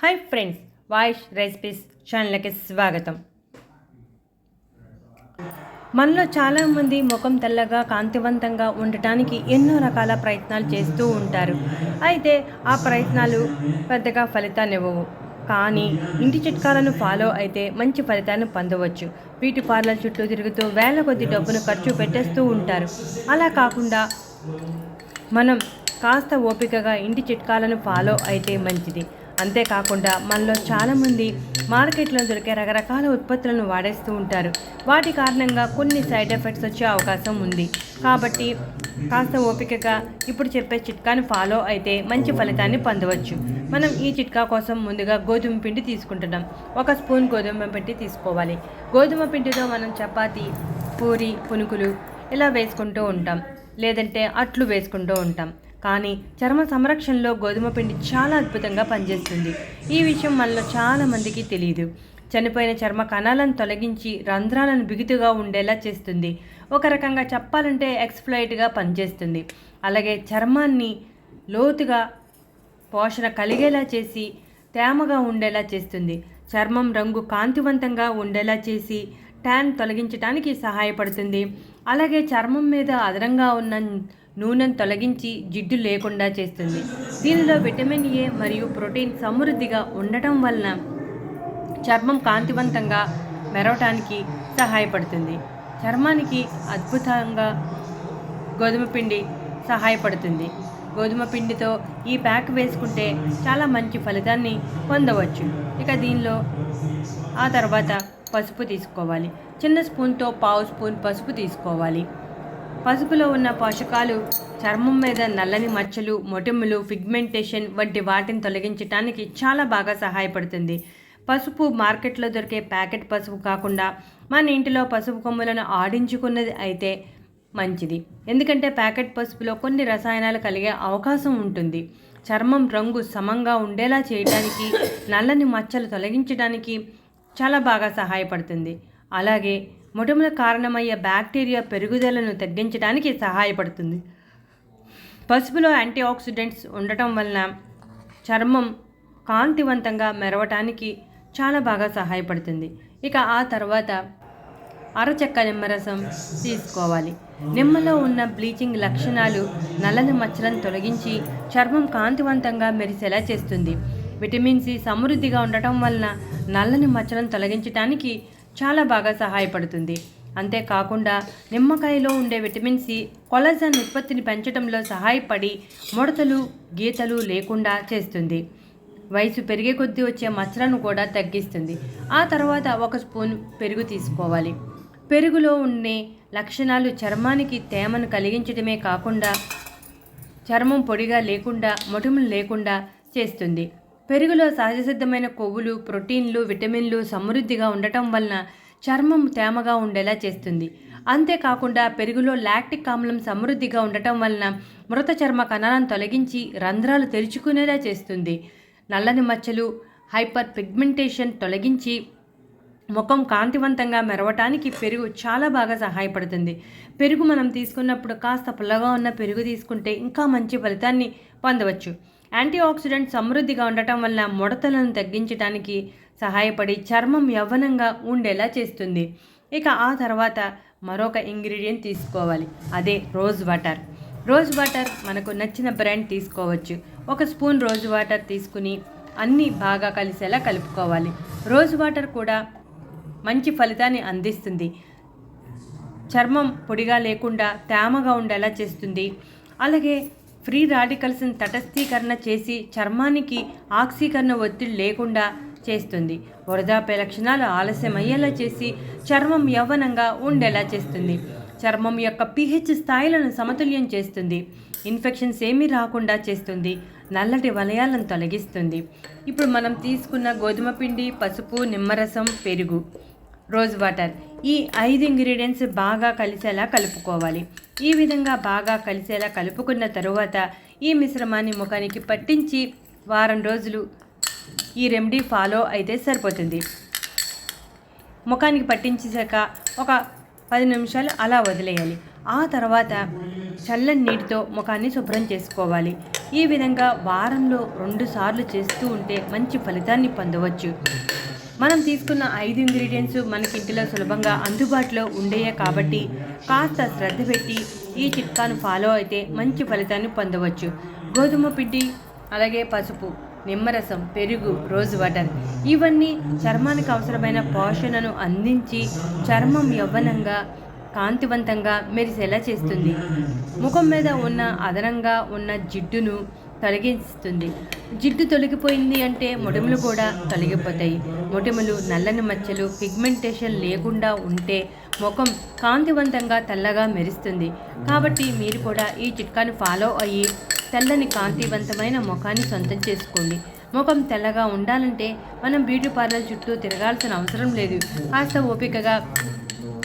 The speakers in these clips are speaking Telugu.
హాయ్ ఫ్రెండ్స్ వాయిస్ రెసిపీస్ ఛానల్కి స్వాగతం. మనలో చాలామంది ముఖం తెల్లగా కాంతివంతంగా ఉండటానికి ఎన్నో రకాల ప్రయత్నాలు చేస్తూ ఉంటారు. అయితే ఆ ప్రయత్నాలు పెద్దగా ఫలితాన్ని ఇవ్వవు. కానీ ఇంటి చిట్కాలను ఫాలో అయితే మంచి ఫలితాన్ని పొందవచ్చు. బ్యూటీ పార్లర్ చుట్టూ తిరుగుతూ వేల కొద్ది డబ్బును ఖర్చు పెట్టేస్తూ ఉంటారు. అలా కాకుండా మనం కాస్త ఓపికగా ఇంటి చిట్కాలను ఫాలో అయితే మంచిది. అంతేకాకుండా మనలో చాలామంది మార్కెట్లో దొరికే రకరకాల ఉత్పత్తులను వాడేస్తూ ఉంటారు. వాటి కారణంగా కొన్ని సైడ్ ఎఫెక్ట్స్ వచ్చే అవకాశం ఉంది. కాబట్టి కాస్త ఓపికగా ఇప్పుడు చెప్పే చిట్కాని ఫాలో అయితే మంచి ఫలితాన్ని పొందవచ్చు. మనం ఈ చిట్కా కోసం ముందుగా గోధుమ పిండి తీసుకుంటున్నాం. ఒక స్పూన్ గోధుమ పిండి తీసుకోవాలి. గోధుమ పిండితో మనం చపాతి పూరి పునుకులు ఇలా వేసుకుంటూ ఉంటాం. లేదంటే అట్లు వేసుకుంటూ ఉంటాం. కానీ చర్మ సంరక్షణలో గోధుమ పిండి చాలా అద్భుతంగా పనిచేస్తుంది. ఈ విషయం మనలో చాలా మందికి తెలియదు చనిపోయిన చర్మ కణాలను తొలగించి రంధ్రాలను బిగుతుగా ఉండేలా చేస్తుంది. ఒక రకంగా చెప్పాలంటే ఎక్స్ప్లైట్గా పనిచేస్తుంది. అలాగే చర్మాన్ని లోతుగా పోషణ కలిగేలా చేసి తేమగా ఉండేలా చేస్తుంది. చర్మం రంగు కాంతివంతంగా ఉండేలా చేసి ట్యాన్ తొలగించడానికి సహాయపడుతుంది. అలాగే చర్మం మీద అదనంగా ఉన్న నూనెను తొలగించి జిడ్డు లేకుండా చేస్తుంది. దీనిలో విటమిన్ ఏ మరియు ప్రోటీన్ సమృద్ధిగా ఉండటం వలన చర్మం కాంతివంతంగా మెరవటానికి సహాయపడుతుంది. చర్మానికి అద్భుతంగా గోధుమ పిండి సహాయపడుతుంది. గోధుమ పిండితో ఈ ప్యాక్ వేసుకుంటే చాలా మంచి ఫలితాన్ని పొందవచ్చు. ఇక దీనిలో ఆ తర్వాత పసుపు తీసుకోవాలి. చిన్న స్పూన్తో పావు స్పూన్ పసుపు తీసుకోవాలి. పసుపులో ఉన్న పోషకాలు చర్మం మీద నల్లని మచ్చలు మొటిమలు పిగ్మెంటేషన్ వంటి వాటిని తొలగించడానికి చాలా బాగా సహాయపడుతుంది. పసుపు మార్కెట్లో దొరికే ప్యాకెట్ పసుపు కాకుండా మన ఇంటిలో పసుపు కొమ్ములను ఆడించుకున్నది అయితే మంచిది. ఎందుకంటే ప్యాకెట్ పసుపులో కొన్ని రసాయనాలు కలిగే అవకాశం ఉంటుంది. చర్మం రంగు సమంగా ఉండేలా చేయడానికి నల్లని మచ్చలు తొలగించడానికి చాలా బాగా సహాయపడుతుంది. అలాగే మొటిమల కారణమయ్యే బ్యాక్టీరియా పెరుగుదలను తగ్గించడానికి సహాయపడుతుంది. పసుపులో యాంటీ ఆక్సిడెంట్స్ ఉండటం వలన చర్మం కాంతివంతంగా మెరవటానికి చాలా బాగా సహాయపడుతుంది. ఇక ఆ తర్వాత అరచెక్క నిమ్మరసం తీసుకోవాలి. నిమ్మలో ఉన్న బ్లీచింగ్ లక్షణాలు నల్లని మచ్చలను తొలగించి చర్మం కాంతివంతంగా మెరిసేలా చేస్తుంది. విటమిన్ సి సమృద్ధిగా ఉండటం వలన నల్లని మచ్చలను తొలగించడానికి చాలా బాగా సహాయపడుతుంది. అంతేకాకుండా నిమ్మకాయలో ఉండే విటమిన్ సి కొలజన్ ఉత్పత్తిని పెంచడంలో సహాయపడి ముడతలు గీతలు లేకుండా చేస్తుంది. వయసు పెరిగే కొద్దీ వచ్చే మచ్చలను కూడా తగ్గిస్తుంది. ఆ తర్వాత ఒక స్పూన్ పెరుగు తీసుకోవాలి. పెరుగులో ఉండే లక్షణాలు చర్మానికి తేమను కలిగించడమే కాకుండా చర్మం పొడిగా లేకుండా మొటుములు లేకుండా చేస్తుంది. పెరుగులో సహజసిద్ధమైన కొవ్వులు ప్రోటీన్లు విటమిన్లు సమృద్ధిగా ఉండటం వలన చర్మం తేమగా ఉండేలా చేస్తుంది. అంతేకాకుండా పెరుగులో లాక్టిక్ ఆమ్లం సమృద్ధిగా ఉండటం వలన మృత చర్మ కణాలను తొలగించి రంధ్రాలు తెరుచుకునేలా చేస్తుంది. నల్లని మచ్చలు హైపర్ పిగ్మెంటేషన్ తొలగించి ముఖం కాంతివంతంగా మెరవటానికి పెరుగు చాలా బాగా సహాయపడుతుంది. పెరుగు మనం తీసుకున్నప్పుడు కాస్త పుల్లగా ఉన్న పెరుగు తీసుకుంటే ఇంకా మంచి ఫలితాన్ని పొందవచ్చు. యాంటీ ఆక్సిడెంట్ సమృద్ధిగా ఉండటం వల్ల ముడతలను తగ్గించడానికి సహాయపడి చర్మం యవ్వనంగా ఉండేలా చేస్తుంది. ఇక ఆ తర్వాత మరొక ఇంగ్రీడియంట్ తీసుకోవాలి. అదే రోజ్ వాటర్. రోజ్ వాటర్ మనకు నచ్చిన బ్రాండ్ తీసుకోవచ్చు. ఒక స్పూన్ రోజ్ వాటర్ తీసుకుని అన్నీ బాగా కలిసేలా కలుపుకోవాలి. రోజ్ వాటర్ కూడా మంచి ఫలితాన్ని అందిస్తుంది. చర్మం పొడిగా లేకుండా తేమగా ఉండేలా చేస్తుంది. అలాగే ఫ్రీ రాడికల్స్ని తటస్థీకరణ చేసి చర్మానికి ఆక్సీకరణ ఒత్తిడి లేకుండా చేస్తుంది. వృధాప్య లక్షణాలు ఆలస్యమయ్యేలా చేసి చర్మం యవ్వనంగా ఉండేలా చేస్తుంది. చర్మం యొక్క పిహెచ్ స్థాయిలను సమతుల్యం చేస్తుంది. ఇన్ఫెక్షన్స్ ఏమీ రాకుండా చేస్తుంది. నల్లటి వలయాలను తొలగిస్తుంది. ఇప్పుడు మనం తీసుకున్న గోధుమ పిండి పసుపు నిమ్మరసం పెరుగు. Rose water. ఈ ఐదు ఇంగ్రీడియంట్స్ బాగా కలిసేలా కలుపుకోవాలి. ఈ విధంగా బాగా కలిసేలా కలుపుకున్న తరువాత ఈ మిశ్రమాన్ని ముఖానికి పట్టించి వారం రోజులు ఈ రెమెడీ ఫాలో అయితే సరిపోతుంది. ముఖానికి పట్టించాక ఒక పది నిమిషాలు అలా వదిలేయాలి. ఆ తర్వాత చల్లని నీటితో ముఖాన్ని శుభ్రం చేసుకోవాలి. ఈ విధంగా వారంలో రెండుసార్లు చేస్తూ ఉంటే మంచి ఫలితాన్ని పొందవచ్చు. మనం తీసుకున్న ఐదు ఇంగ్రీడియంట్స్ మనకి ఇంటిలో సులభంగా అందుబాటులో ఉండేయే కాబట్టి కాస్త శ్రద్ధ పెట్టి ఈ చిట్కాను ఫాలో అయితే మంచి ఫలితాన్ని పొందవచ్చు. గోధుమ పిండి అలాగే పసుపు నిమ్మరసం పెరుగు రోజ్ వాటర్ ఇవన్నీ చర్మానికి అవసరమైన పోషణను అందించి చర్మం యవ్వనంగా కాంతివంతంగా మెరిసేలా చేస్తుంది. ముఖం మీద ఉన్న అదనంగా ఉన్న జిడ్డును తొలగిస్తుంది. జిడ్డు తొలగిపోయింది అంటే మొటిమలు కూడా తొలగిపోతాయి. మొటిమలు నల్లని మచ్చలు పిగ్మెంటేషన్ లేకుండా ఉంటే ముఖం కాంతివంతంగా తెల్లగా మెరుస్తుంది. కాబట్టి మీరు కూడా ఈ చిట్కాను ఫాలో అయ్యి తెల్లని కాంతివంతమైన ముఖాన్ని సొంతం చేసుకోండి. ముఖం తెల్లగా ఉండాలంటే మనం బ్యూటీ పార్లర్ చుట్టూ తిరగాల్సిన అవసరం లేదు. కాస్త ఓపికగా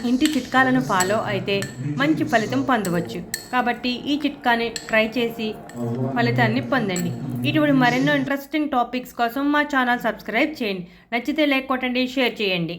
ఇంటి చిట్కాలను ఫాలో అయితే మంచి ఫలితం పొందవచ్చు. కాబట్టి ఈ చిట్కాని ట్రై చేసి ఫలితాన్ని పొందండి. ఇటువంటి మరెన్నో ఇంట్రెస్టింగ్ టాపిక్స్ కోసం మా ఛానల్ సబ్స్క్రైబ్ చేయండి. నచ్చితే లైక్ కొట్టండి షేర్ చేయండి.